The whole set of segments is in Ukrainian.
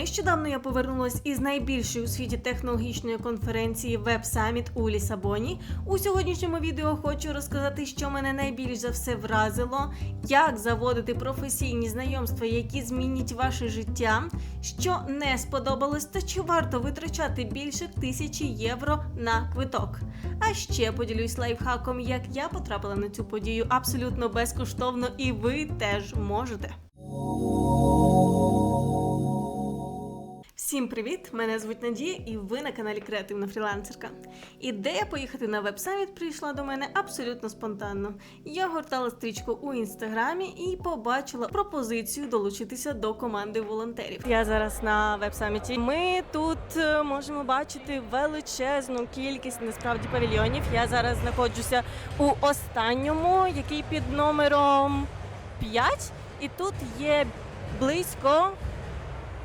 Нещодавно я повернулась із найбільшої у світі технологічної конференції Web Summit у Лісабоні. У сьогоднішньому відео хочу розказати, що мене найбільш за все вразило, як заводити професійні знайомства, які змінять ваше життя, що не сподобалось, та чи варто витрачати більше тисячі євро на квиток. А ще поділюсь лайфхаком, як я потрапила на цю подію абсолютно безкоштовно, і ви теж можете. Всім привіт! Мене звуть Надія, і ви на каналі Креативна фрілансерка. Ідея поїхати на веб-саміт прийшла до мене абсолютно спонтанно. Я гортала стрічку у інстаграмі і побачила пропозицію долучитися до команди волонтерів. Я зараз на веб-саміті. Ми тут е, можемо бачити величезну кількість насправді павільйонів. Я зараз знаходжуся у останньому, який під номером 5. І тут є близько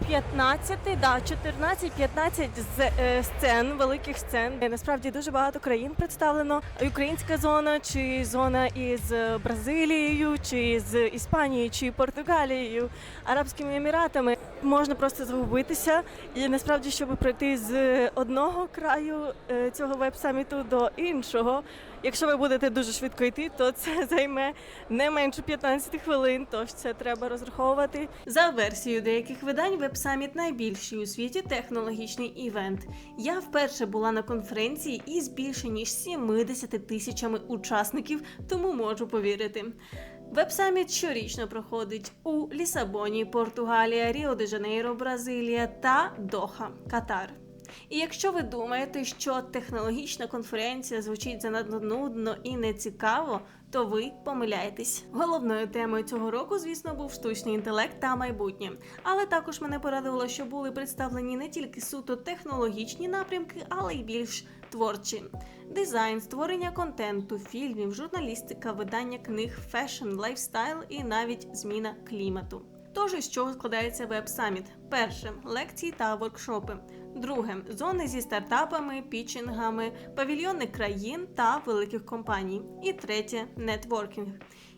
15, да, 14-15 з- е, сцен, великих сцен. Насправді дуже багато країн представлено. Українська зона, чи зона із Бразилією, чи з Іспанією, чи Португалією, Арабськими Еміратами. Можна просто загубитися. І насправді, щоб пройти з одного краю е, цього веб-саміту до іншого. Якщо ви будете дуже швидко йти, то це займе не менше 15 хвилин, тож це треба розраховувати. За версією деяких видань, веб-саміт найбільший у світі технологічний івент. Я вперше була на конференції із більше ніж 70 тисячами учасників, тому можу повірити. Веб-саміт щорічно проходить у Лісабоні, Португалія, Ріо де Жанейро, Бразилія та Доха, Катар. І якщо ви думаєте, що технологічна конференція звучить занадто нудно і нецікаво, то ви помиляєтесь. Головною темою цього року, звісно, був штучний інтелект та майбутнє. Але також мене порадувало, що були представлені не тільки суто технологічні напрямки, але й більш творчі: дизайн, створення контенту, фільмів, журналістика, видання книг, фешн, лайфстайл і навіть зміна клімату. Тож із чого складається веб-саміт? Перше лекції та воркшопи. Друге зони зі стартапами, пітчингами, павільйони країн та великих компаній. І третє нетворкінг.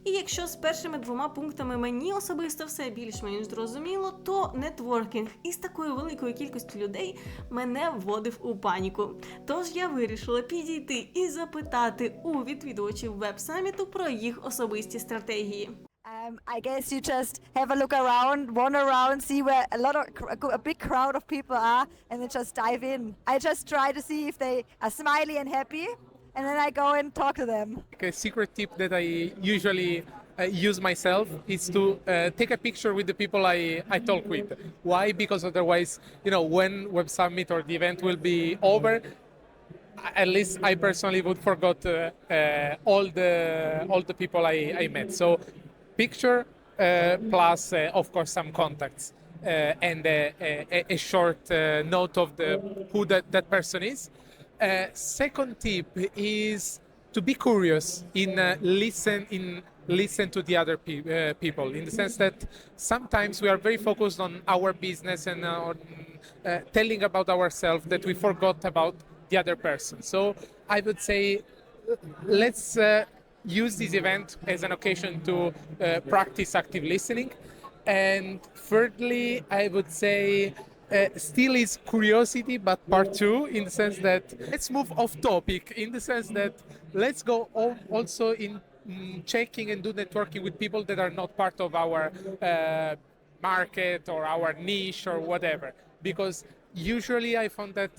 І якщо з першими двома пунктами мені особисто все більш-менш зрозуміло, то нетворкінг із такою великою кількістю людей мене вводив у паніку. Тож я вирішила підійти і запитати у відвідувачів веб-саміту про їх особисті стратегії. Um, I guess you just have a look around, wander around, see where a lot of a big crowd of people are, and then just dive in. I just try to see if they are smiley and happy, and then I go and talk to them. a secret tip that I usually uh, use myself is to uh, take a picture with the people I, I talk with. Why? Because otherwise, you know, when Web Summit or the event will be over, at least I personally would forgot uh, uh, all the all the people I, I met. So, picture uh, plus, uh, of course, some contacts. Uh, and a, a short note of the who that, that person is. Second tip is to be curious in listen in listen to the other pe- uh, people in the sense that sometimes we are very focused on our business and on uh, telling about ourselves that we forgot about the other person so i would say let's uh, use this event as an occasion to uh, practice active listening and thirdly i would say uh, still is curiosity, but part two in the sense that let's move off topic in the sense that let's go al- also in mm, checking and do networking with people that are not part of our uh, market or our niche or whatever. Because usually I found that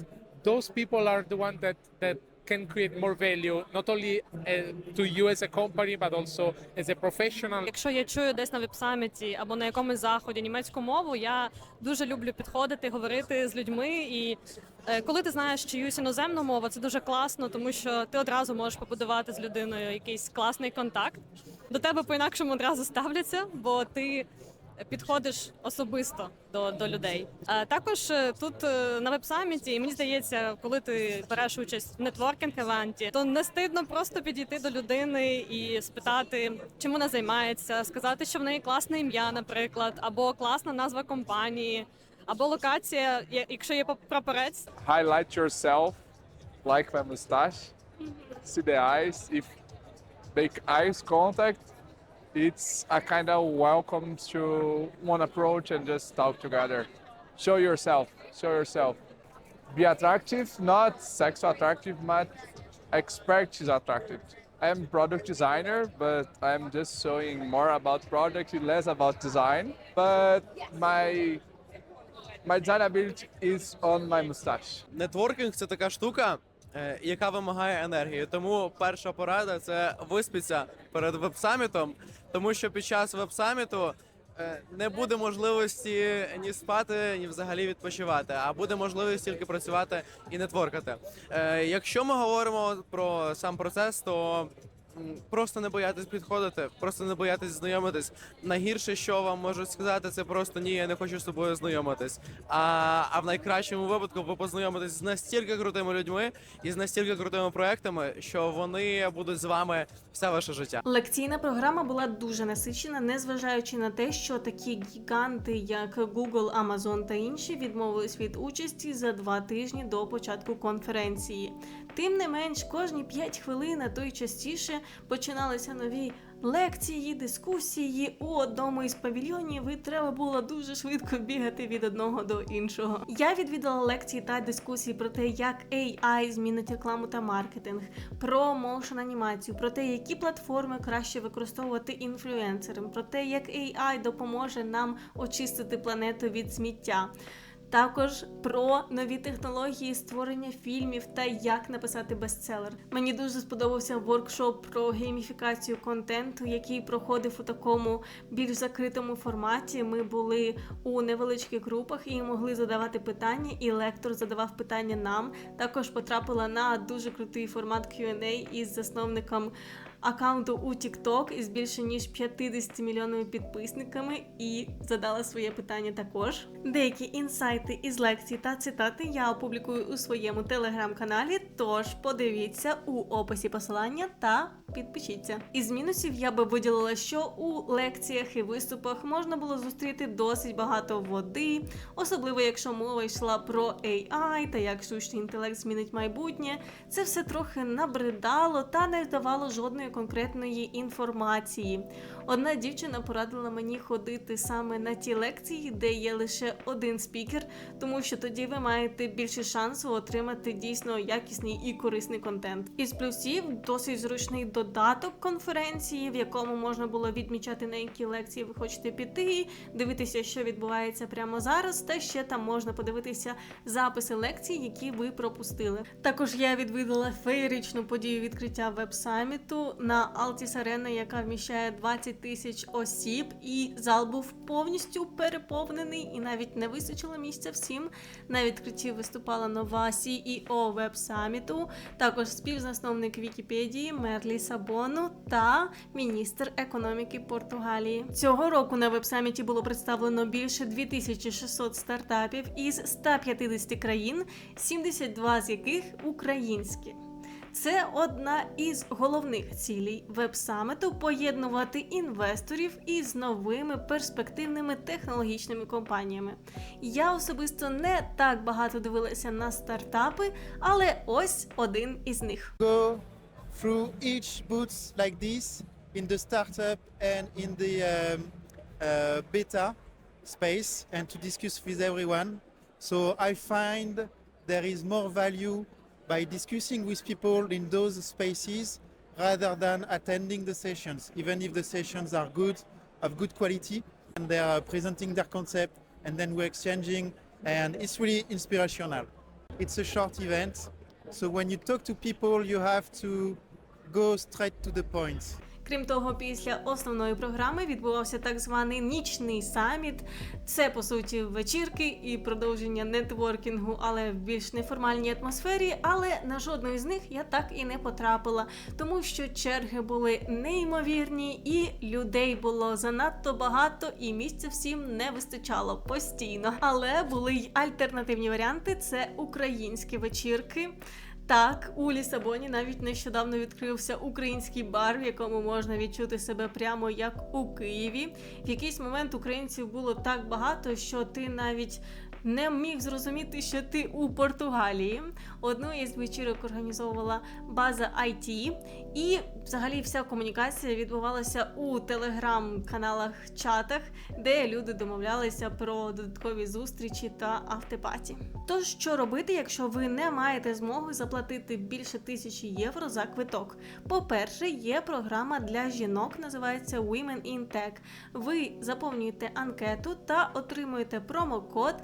those people are the ones that, that can create more value, not only uh, to you as a company, but also as a professional. Якщо я чую десь на веб-саміті або на якомусь заході німецьку мову, я дуже люблю підходити, говорити з людьми. І е, коли ти знаєш чиюсь іноземну мову, це дуже класно, тому що ти одразу можеш побудувати з людиною якийсь класний контакт. До тебе по-інакшому одразу ставляться, бо ти підходиш особисто до, до людей. А також е, тут е, на веб-саміті, і мені здається, коли ти береш участь в нетворкінг евенті, то не стидно просто підійти до людини і спитати, чим вона займається, сказати, що в неї класне ім'я, наприклад, або класна назва компанії, або локація, якщо є прапорець, highlight yourself like my mustache see the eyes. If make eyes contact it's a kind of welcome to one approach and just talk together show yourself. Show yourself. Be attractive, not sexual attractive, but expertise attractive. I'm product designer, but I'm just showing more about product, less about design. But my my design ability is on my mustache. Нетворкінг це така штука, е, яка вимагає енергії. Тому перша порада це виспіться перед веб-самітом, тому що під час веб-саміту е, не буде можливості ні спати, ні взагалі відпочивати, а буде можливість тільки працювати і нетворкати. Е, Якщо ми говоримо про сам процес, то Просто не боятись підходити, просто не боятись знайомитись. Найгірше, що вам можуть сказати, це просто ні, я не хочу з тобою знайомитись. А, а в найкращому випадку ви познайомитесь з настільки крутими людьми і з настільки крутими проектами, що вони будуть з вами все ваше життя. Лекційна програма була дуже насичена, незважаючи на те, що такі гіганти, як Google, Amazon та інші, відмовились від участі за два тижні до початку конференції. Тим не менш, кожні 5 хвилин, а то й частіше починалися нові лекції, дискусії у одному із павільйонів. І треба було дуже швидко бігати від одного до іншого. Я відвідала лекції та дискусії про те, як AI змінить рекламу та маркетинг, про моушен анімацію, про те, які платформи краще використовувати інфлюенсерам, про те, як AI допоможе нам очистити планету від сміття. Також про нові технології створення фільмів та як написати бестселер. Мені дуже сподобався воркшоп про гейміфікацію контенту, який проходив у такому більш закритому форматі. Ми були у невеличких групах і могли задавати питання, і лектор задавав питання нам. Також потрапила на дуже крутий формат Q&A із засновником аккаунту у TikTok із більше ніж 50 мільйонами підписниками і задала своє питання також. Деякі інсайти із лекцій та цитати я опублікую у своєму телеграм-каналі, тож подивіться у описі посилання та підпишіться. Із мінусів я би виділила, що у лекціях і виступах можна було зустріти досить багато води, особливо якщо мова йшла про AI та як штучний інтелект змінить майбутнє. Це все трохи набридало та не давало жодної конкретної інформації. Одна дівчина порадила мені ходити саме на ті лекції, де є лише один спікер, тому що тоді ви маєте більше шансу отримати дійсно якісний і корисний контент. Із плюсів досить зручний додаток конференції, в якому можна було відмічати на які лекції ви хочете піти, дивитися, що відбувається прямо зараз, та ще там можна подивитися записи лекцій, які ви пропустили. Також я відвідала феєричну подію відкриття веб-саміту на Altis Arena, яка вміщає 20 тисяч осіб, і зал був повністю переповнений, і навіть не вистачило місця всім. На відкритті виступала нова CEO веб-саміту, також співзасновник Вікіпедії Мерлі Сабону та міністр економіки Португалії. Цього року на веб-саміті було представлено більше 2600 стартапів із 150 країн, 72 з яких українські. Це одна із головних цілей веб-саміту поєднувати інвесторів із новими перспективними технологічними компаніями. Я особисто не так багато дивилася на стартапи, але ось один із них. go through each booth like this in the startup and in the um, uh, beta space and to discuss with everyone. So I find there is more value by discussing with people in those spaces rather than attending the sessions, even if the sessions are good, of good quality, and they are presenting their concept, and then we're exchanging, and it's really inspirational. It's a short event, so when you talk to people, you have to go straight to the point. Крім того, після основної програми відбувався так званий нічний саміт. Це по суті вечірки і продовження нетворкінгу, але в більш неформальній атмосфері. Але на жодну із них я так і не потрапила, тому що черги були неймовірні, і людей було занадто багато, і місця всім не вистачало постійно. Але були й альтернативні варіанти: це українські вечірки. Так, у Лісабоні навіть нещодавно відкрився український бар, в якому можна відчути себе прямо як у Києві. В якийсь момент українців було так багато, що ти навіть не міг зрозуміти, що ти у Португалії. Одну із вечірок організовувала база IT, і взагалі вся комунікація відбувалася у телеграм-каналах, чатах, де люди домовлялися про додаткові зустрічі та автопаті. Тож, що робити, якщо ви не маєте змоги заплатити більше тисячі євро за квиток? По-перше, є програма для жінок, називається Women in Tech. Ви заповнюєте анкету та отримуєте промокод,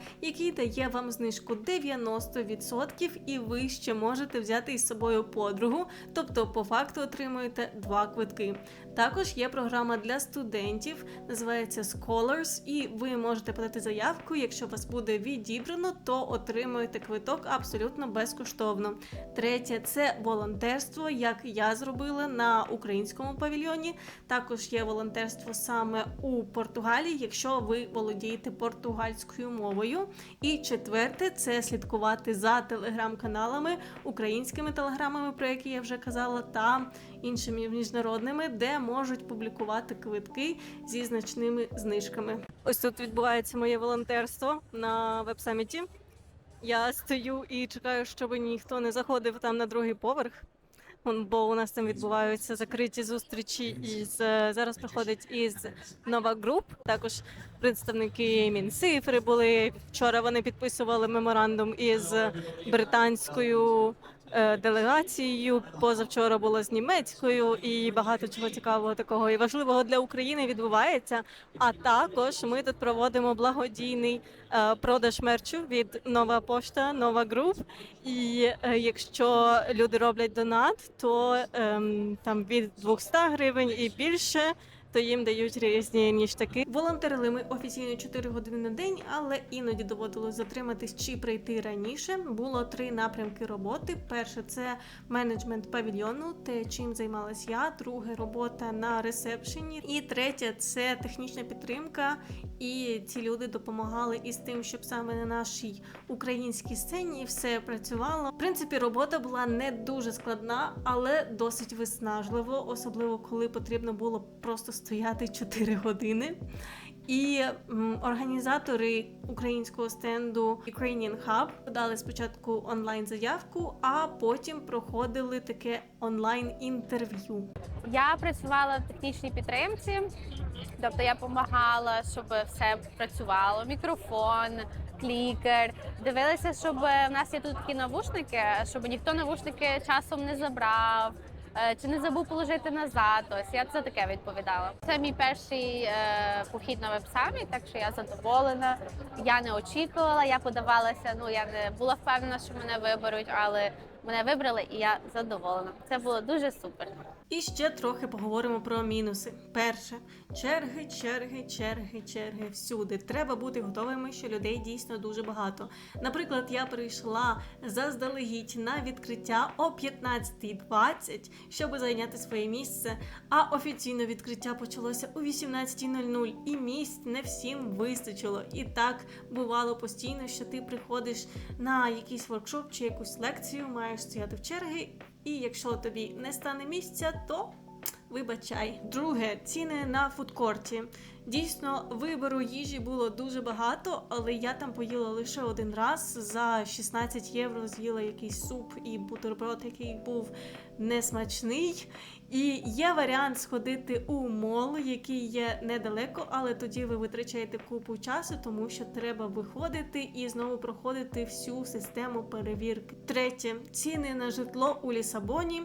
дає вам знижку 90%, і ви ще можете взяти із собою подругу, тобто по факту отримуєте два квитки. Також є програма для студентів, називається Scholars, і ви можете подати заявку. Якщо вас буде відібрано, то отримуєте квиток абсолютно безкоштовно. Третє це волонтерство, як я зробила на українському павільйоні. Також є волонтерство саме у Португалії, якщо ви володієте португальською мовою. І четверте це слідкувати за телеграм-каналами, українськими телеграмами, про які я вже казала, та іншими міжнародними, де можуть публікувати квитки зі значними знижками. Ось тут відбувається моє волонтерство на веб-саміті. Я стою і чекаю, щоб ніхто не заходив там на другий поверх. Бо у нас там відбуваються закриті зустрічі із е, зараз приходить із нова груп. Також представники Мінцифри були вчора. Вони підписували меморандум із британською делегацією. Позавчора було з німецькою і багато чого цікавого такого і важливого для України відбувається. А також ми тут проводимо благодійний е, продаж мерчу від Нова Пошта, Нова Груп. І е, якщо люди роблять донат, то ем, там від 200 гривень і більше. То їм дають різні ніштяки. Волонтерили ми офіційно 4 години на день, але іноді доводилось затриматись чи прийти раніше. Було три напрямки роботи. Перше це менеджмент павільйону, те, чим займалась я. Друге робота на ресепшені. І третє це технічна підтримка. І ці люди допомагали із тим, щоб саме на нашій українській сцені все працювало. В принципі, робота була не дуже складна, але досить виснажливо, особливо коли потрібно було просто стояти 4 години. І організатори українського стенду Ukrainian Hub подали спочатку онлайн заявку, а потім проходили таке онлайн інтерв'ю. Я працювала в технічній підтримці, тобто я допомагала, щоб все працювало. Мікрофон, клікер. Дивилася, щоб в нас є тут такі навушники, щоб ніхто навушники часом не забрав. Е, Чи не забув положити назад? Ось я за таке відповідала. Це мій перший е, похід на веб-саміт, так що я задоволена. Я не очікувала, я подавалася. Ну я не була впевнена, що мене виберуть, але мене вибрали, і я задоволена. Це було дуже супер. І ще трохи поговоримо про мінуси. Перше, черги, черги, черги, черги всюди. Треба бути готовими, що людей дійсно дуже багато. Наприклад, я прийшла заздалегідь на відкриття о 15.20, щоб зайняти своє місце. А офіційне відкриття почалося о 18.00, і місць не всім вистачило. І так бувало постійно, що ти приходиш на якийсь воркшоп чи якусь лекцію, маєш стояти в черги, і якщо тобі не стане місця, то вибачай. Друге, ціни на фудкорті. Дійсно, вибору їжі було дуже багато, але я там поїла лише один раз. За 16 євро з'їла якийсь суп і бутерброд, який був несмачний. І є варіант сходити у мол, який є недалеко, але тоді ви витрачаєте купу часу, тому що треба виходити і знову проходити всю систему перевірки. Третє ціни на житло у Лісабоні.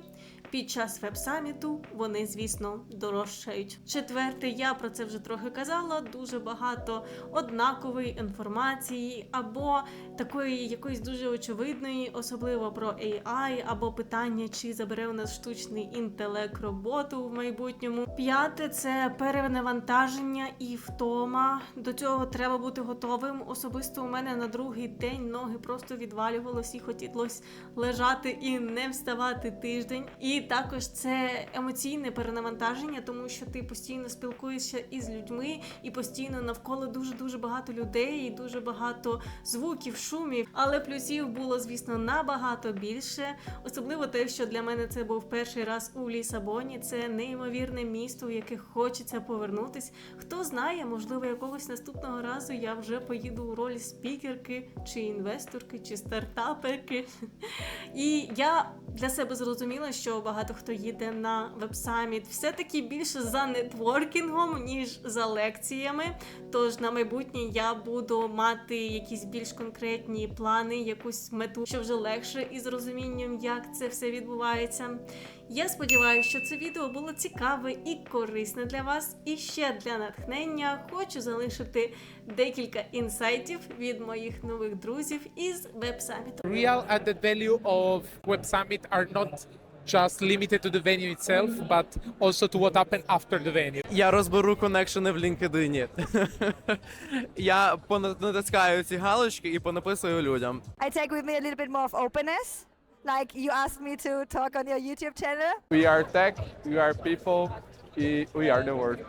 Під час веб-саміту вони, звісно, дорожчають. Четверте, я про це вже трохи казала. Дуже багато однакової інформації або такої якоїсь дуже очевидної, особливо про AI, або питання, чи забере у нас штучний інтелект роботу в майбутньому. П'яте це перенавантаження і втома. До цього треба бути готовим. Особисто у мене на другий день ноги просто відвалювалося і хотілося лежати і не вставати тиждень. І також це емоційне перенавантаження, тому що ти постійно спілкуєшся із людьми, і постійно навколо дуже дуже багато людей, і дуже багато звуків, шумів. Але плюсів було, звісно, набагато більше. Особливо те, що для мене це був перший раз у Лісабоні. Це неймовірне місто, у яке хочеться повернутись. Хто знає, можливо, якогось наступного разу я вже поїду у роль спікерки, чи інвесторки, чи стартаперки. І я для себе зрозуміла, що багато хто їде на веб-саміт все-таки більше за нетворкінгом, ніж за лекціями. Тож на майбутнє я буду мати якісь більш конкретні плани, якусь мету, що вже легше із розумінням, як це все відбувається. Я сподіваюся, що це відео було цікаве і корисне для вас. І ще для натхнення хочу залишити декілька інсайтів від моїх нових друзів із веб-саміту. Real added value of Web Summit are not just limited to the venue itself, but also to what happened after the venue. Я розберу коннекшени в LinkedIn. Я понатискаю ці галочки і понаписую людям. I take with me a little bit more of openness. Like you asked me to talk on your YouTube channel. We are tech, we are people, we we are the world.